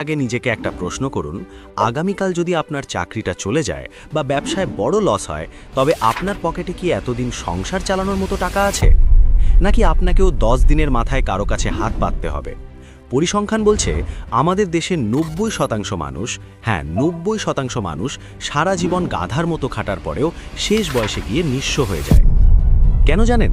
আগে নিজেকে একটা প্রশ্ন করুন, আগামীকাল যদি আপনার চাকরিটা চলে যায় বা ব্যবসায় বড় লস হয়, তবে আপনার পকেটে কি এতদিন সংসার চালানোর মতো টাকা আছে? নাকি আপনাকেও দশ দিনের মাথায় কারও কাছে হাত পাততে হবে? পরিসংখ্যান বলছে, আমাদের দেশে নব্বই শতাংশ মানুষ হ্যাঁ নব্বই শতাংশ মানুষ সারা জীবন গাধার মতো খাটার পরেও শেষ বয়সে গিয়ে নিঃস্ব হয়ে যায়। কেন জানেন?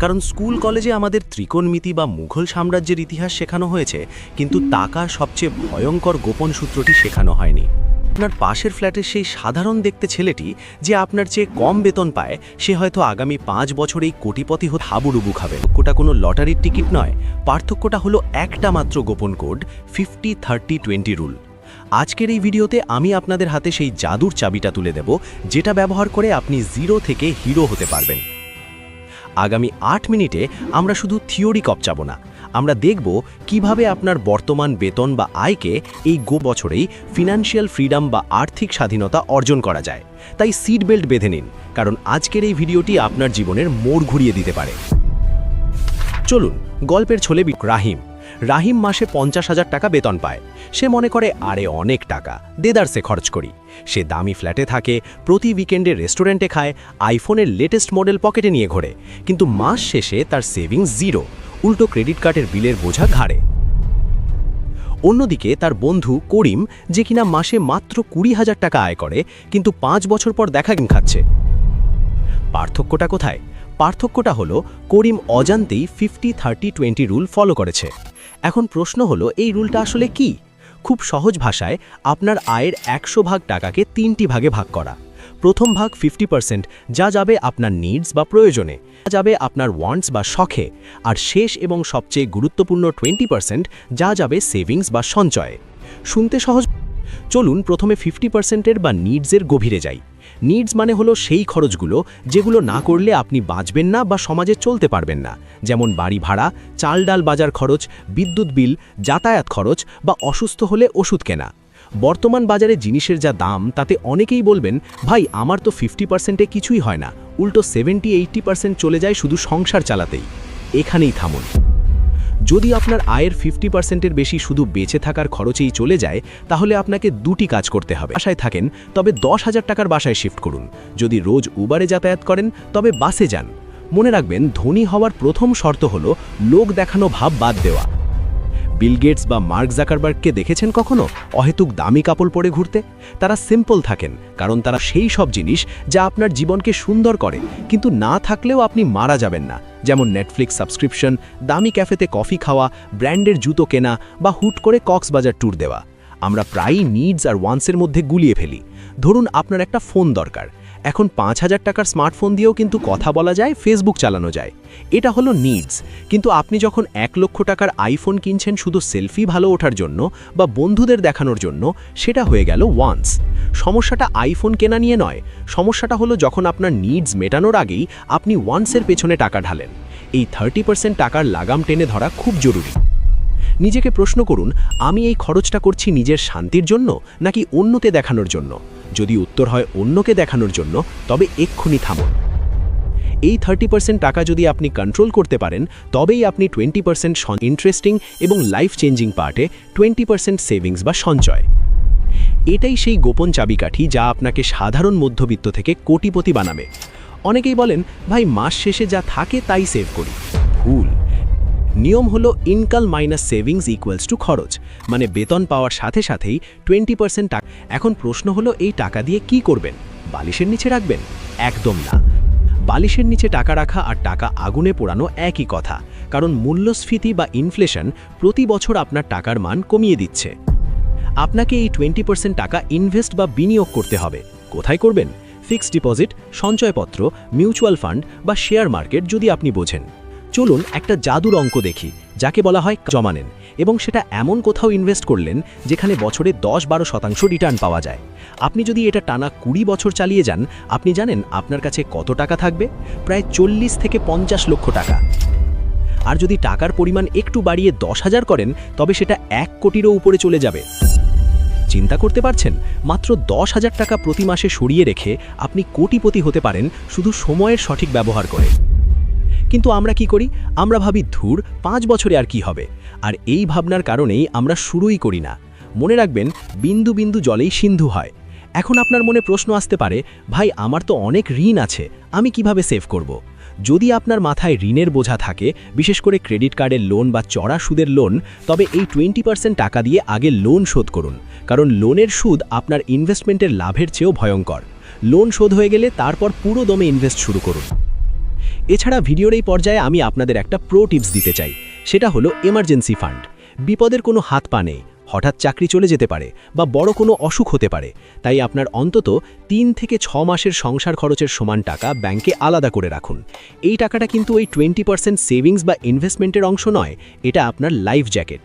কারণ স্কুল কলেজে আমাদের ত্রিকোণমিতি বা মুঘল সাম্রাজ্যের ইতিহাস শেখানো হয়েছে, কিন্তু টাকার সবচেয়ে ভয়ঙ্কর গোপন সূত্রটি শেখানো হয়নি। আপনার পাশের ফ্ল্যাটের সেই সাধারণ দেখতে ছেলেটি যে আপনার চেয়ে কম বেতন পায়, সে হয়তো আগামী পাঁচ বছরেই কোটিপতি হতে হাবুডুবু খাবে। কোটা কোনো লটারির টিকিট নয়, পার্থক্যটা হলো একটা মাত্র গোপন code, fifty thirty twenty rule. আজকের এই ভিডিওতে আমি আপনাদের হাতে সেই জাদুর চাবিটা তুলে দেব, যেটা ব্যবহার করে আপনি জিরো থেকে হিরো হতে পারবেন। আগামী আট মিনিটে আমরা শুধু থিওরি কপচাবো না। আমরা দেখব কীভাবে আপনার বর্তমান বেতন বা আয়কে এই গো বছরেই ফিনান্সিয়াল ফ্রিডম বা আর্থিক স্বাধীনতা অর্জন করা যায়। তাই সিট বেল্ট বেঁধে নিন, কারণ আজকের এই ভিডিওটি আপনার জীবনের মোড় ঘুরিয়ে দিতে পারে। চলুন, গল্পের ছলে রাহিম। রাহিম মাসে পঞ্চাশ হাজার টাকা বেতন পায়। সে মনে করে, আরে, অনেক টাকা। দেদারসে খরচ করি। সে দামি ফ্ল্যাটে থাকে, প্রতি উইকেন্ডে রেস্টুরেন্টে খায়, আইফোনের লেটেস্ট মডেল পকেটে নিয়ে ঘোরে। কিন্তু মাস শেষে তার সেভিংস জিরো, উল্টো ক্রেডিট কার্ডের বিলের বোঝা ঘাড়ে। অন্যদিকে তার বন্ধু করিম, যে কিনা মাসে মাত্র কুড়ি হাজার টাকা আয় করে, কিন্তু পাঁচ বছর পর দেখা খাচ্ছে। পার্থক্যটা কোথায়? পার্থক্যটা হলো, করিম অজান্তেই fifty thirty twenty rule follow করেছে। এখন প্রশ্ন হলো, এই রুলটা আসলে কি? খুব সহজ ভাষায়, আপনার আয়ের একশো ভাগ টাকাকে তিনটি ভাগে ভাগ করা। প্রথম ভাগ ফিফটি পার্সেন্ট যা যাবে আপনার নিডস বা প্রয়োজনে, যা যাবে আপনার ওয়ান্টস বা শখে, আর শেষ এবং সবচেয়ে গুরুত্বপূর্ণ টোয়েন্টি পার্সেন্ট যা যাবে সেভিংস বা সঞ্চয়ে। শুনতে সহজ, চলুন প্রথমে ফিফটি পার্সেন্টের বা নিডসের গভীরে যাই। নিডস মানে হলো সেই খরচগুলো যেগুলো না করলে আপনি বাঁচবেন না বা সমাজে চলতে পারবেন না। যেমন বাড়ি ভাড়া, চাল ডাল বাজার খরচ, বিদ্যুৎ বিল, যাতায়াত খরচ বা অসুস্থ হলে ওষুধ কেনা। বর্তমান বাজারে জিনিসের যা দাম, তাতে অনেকেই বলবেন, ভাই, আমার তো ফিফটি পার্সেন্টে কিছুই হয় না। উল্টো সেভেন্টি এইট্টি পার্সেন্ট চলে যায় শুধু সংসার চালাতেই। এখানেই থামুন। যদি আপনার আয়ের ফিফটি পার্সেন্টের বেশি শুধু বেঁচে থাকার খরচেই চলে যায়, তাহলে আপনাকে দুটি কাজ করতে হবে। বাসায় থাকেন, তবে দশ হাজার টাকার বাসায় শিফট করুন। যদি রোজ উবারে যাতায়াত করেন, তবে বাসে যান। মনে রাখবেন, ধনী হওয়ার প্রথম শর্ত হল লোক দেখানো ভাব বাদ দেওয়া। বিল গেটস বা মার্ক জাকারবার্গকে দেখেছেন কখনো? অহেতুক দামি কাপড় পরে ঘুরতে? তারা সিম্পল থাকেন, কারণ তারা সেই সব জিনিস যা আপনার জীবনকে সুন্দর করে, কিন্তু না থাকলেও আপনি মারা যাবেন না। যেমন নেটফ্লিক্স সাবস্ক্রিপশন দামি ক্যাফেতে কফি খাওয়া, ব্র্যান্ডের জুতো কেনা বা হুট করে কক্সবাজার ট্যুর দেওয়া। আমরা প্রায়ই নিডস আর ওয়ান্সের মধ্যে গুলিয়ে ফেলি। ধরুন আপনার একটা ফোন দরকার। এখন পাঁচ হাজার টাকার স্মার্টফোন দিয়েও কিন্তু কথা বলা যায় ফেসবুক চালানো যায়। এটা হলো নিডস কিন্তু আপনি যখন এক লক্ষ টাকার আইফোন কিনছেন শুধু সেলফি ভালো ওঠার জন্য বা বন্ধুদের দেখানোর জন্য, সেটা হয়ে গেল ওয়ান্স সমস্যাটা আইফোন কেনা নিয়ে নয়, সমস্যাটা হলো যখন আপনার নিডস মেটানোর আগেই আপনি ওয়ান্সের পেছনে টাকা ঢালেন। এই থার্টি পার্সেন্ট টাকার লাগাম টেনে ধরা খুব জরুরি। নিজেকে প্রশ্ন করুন, আমি এই খরচটা করছি নিজের শান্তির জন্য নাকি অন্যতে দেখানোর জন্য? যদি উত্তর হয় অন্যকে দেখানোর জন্য, তবে এক্ষুনি থামুন। এই থার্টি পার্সেন্ট টাকা যদি আপনি কন্ট্রোল করতে পারেন, তবেই আপনি টোয়েন্টি পার্সেন্ট ইন্টারেস্টিং এবং লাইফ চেঞ্জিং পার্টে টোয়েন্টি পার্সেন্ট সেভিংস বা সঞ্চয়। এটাই সেই গোপন চাবিকাঠি যা আপনাকে সাধারণ মধ্যবিত্ত থেকে কোটিপতি বানাবে। অনেকেই বলেন, ভাই, মাস শেষে যা থাকে তাই সেভ করি। ভুল। নিয়ম হলো income minus savings equals to খরচ। মানে বেতন পাওয়ার সাথে সাথেই টোয়েন্টি পার্সেন্ট টাকা। এখন প্রশ্ন হলো, এই টাকা দিয়ে কি করবেন? বালিশের নিচে রাখবেন? একদম না। বালিশের নিচে টাকা রাখা আর টাকা আগুনে পোড়ানো একই কথা। কারণ মূল্যস্ফীতি বা ইনফ্লেশন প্রতি বছর আপনার টাকার মান কমিয়ে দিচ্ছে। আপনাকে এই টোয়েন্টি পার্সেন্ট টাকা ইনভেস্ট বা বিনিয়োগ করতে হবে। কোথায় করবেন? ফিক্সড ডিপোজিট সঞ্চয়পত্র মিউচুয়াল ফান্ড বা শেয়ার মার্কেট যদি আপনি বোঝেন। চলুন একটা জাদুর অঙ্ক দেখি, যাকে বলা হয় জমা নেন এবং সেটা এমন কোথাও ইনভেস্ট করলেন যেখানে বছরে দশ বারো শতাংশ রিটার্ন পাওয়া যায়। আপনি যদি এটা টানা কুড়ি বছর চালিয়ে যান, আপনি জানেন আপনার কাছে কত টাকা থাকবে? প্রায় চল্লিশ থেকে পঞ্চাশ লক্ষ টাকা। আর যদি টাকার পরিমাণ একটু বাড়িয়ে দশ হাজার করেন, তবে সেটা এক কোটিরও উপরে চলে যাবে। চিন্তা করতে পারছেন? মাত্র দশ হাজার টাকা প্রতি মাসে সরিয়ে রেখে আপনি কোটিপতি হতে পারেন শুধু সময়ের সঠিক ব্যবহার করে। কিন্তু আমরা কি করি? আমরা ভাবি, ধুর, পাঁচ বছরে আর কি হবে? আর এই ভাবনার কারণেই আমরা শুরুই করি না। মনে রাখবেন, বিন্দু বিন্দু জলেই সিন্ধু হয়। এখন আপনার মনে প্রশ্ন আসতে পারে, ভাই, আমার তো অনেক ঋণ আছে, আমি কীভাবে সেভ করব। যদি আপনার মাথায় ঋণের বোঝা থাকে, বিশেষ করে ক্রেডিট কার্ডের লোন বা চড়া সুদের লোন, তবে এই টোয়েন্টি পার্সেন্ট টাকা দিয়ে আগে লোন শোধ করুন। কারণ লোনের সুদ আপনার ইনভেস্টমেন্টের লাভের চেয়েও ভয়ঙ্কর। লোন শোধ হয়ে গেলে তারপর পুরো দমে ইনভেস্ট শুরু করুন। এছাড়া ভিডিওর এই পর্যায়ে আমি আপনাদের একটা প্রো টিপস দিতে চাই। সেটা হলো এমার্জেন্সি ফান্ড বিপদের কোনো হাত পা নেই, হঠাৎ চাকরি চলে যেতে পারে বা বড় কোনো অসুখ হতে পারে। তাই আপনার অন্তত তিন থেকে ছ মাসের সংসার খরচের সমান টাকা ব্যাংকে আলাদা করে রাখুন। এই টাকাটা কিন্তু ওই টোয়েন্টি পার্সেন্ট সেভিংস বা ইনভেস্টমেন্টের অংশ নয়, এটা আপনার লাইফ জ্যাকেট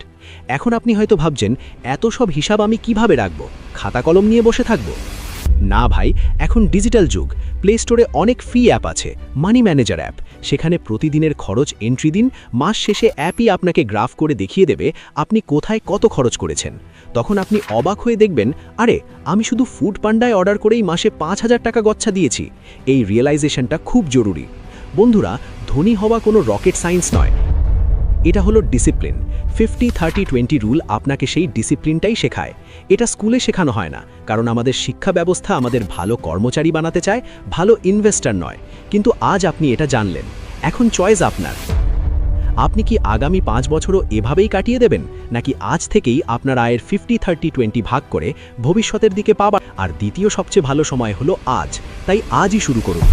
এখন আপনি হয়তো ভাবছেন, এত সব হিসাব আমি কীভাবে রাখব? খাতা কলম নিয়ে বসে থাকব? না ভাই, এখন ডিজিটাল যুগ। প্লে স্টোরে অনেক ফ্রি অ্যাপ আছে মানি ম্যানেজার অ্যাপ সেখানে প্রতিদিনের খরচ এন্ট্রি দিন, মাস শেষে অ্যাপই আপনাকে গ্রাফ করে দেখিয়ে দেবে আপনি কোথায় কত খরচ করেছেন। তখন আপনি অবাক হয়ে দেখবেন, আরে, আমি শুধু ফুড পান্ডায় অর্ডার করেই মাসে পাঁচ হাজার টাকা গচ্ছা দিয়েছি। এই রিয়েলাইজেশনটা খুব জরুরি। বন্ধুরা, ধনী হওয়া কোনো রকেট সায়েন্স নয়। এটা হলো discipline fifty thirty twenty rule আপনাকে সেই ডিসিপ্লিনটাই শেখায়। এটা স্কুলে শেখানো হয় না, কারণ আমাদের শিক্ষা ব্যবস্থা আমাদের ভালো কর্মচারী বানাতে চায়, ভালো ইনভেস্টার নয়। কিন্তু আজ আপনি এটা জানলেন। এখন চয়েস আপনার। আপনি কি আগামী পাঁচ বছরও এভাবেই কাটিয়ে দেবেন? নাকি আজ থেকেই আপনার আয়ের ফিফটি থার্টি টোয়েন্টি ভাগ করে ভবিষ্যতের দিকে পাবার আর দ্বিতীয় সবচেয়ে ভালো সময় হলো আজ। তাই আজই শুরু করুন।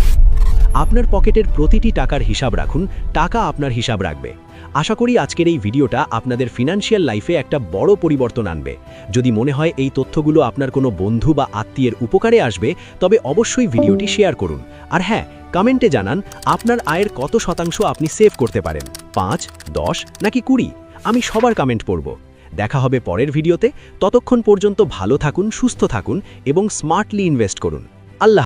আপনার পকেটের প্রতিটি টাকার হিসাব রাখুন, টাকা আপনার হিসাব রাখবে। আশা করি আজকের এই ভিডিওটা আপনাদের ফিনান্সিয়াল লাইফে একটা বড় পরিবর্তন আনবে। যদি মনে হয় এই তথ্যগুলো আপনার কোনো বন্ধু বা আত্মীয়ের উপকারে আসবে, তবে অবশ্যই ভিডিওটি শেয়ার করুন। আর হ্যাঁ কমেন্টে জানান, আপনার আয়ের কত শতাংশ আপনি সেভ করতে পারেন? পাঁচ, দশ, নাকি কুড়ি? আমি সবার কমেন্ট পড়ব। দেখা হবে পরের ভিডিওতে। ততক্ষণ পর্যন্ত ভালো থাকুন, সুস্থ থাকুন এবং স্মার্টলি ইনভেস্ট করুন। আল্লাহ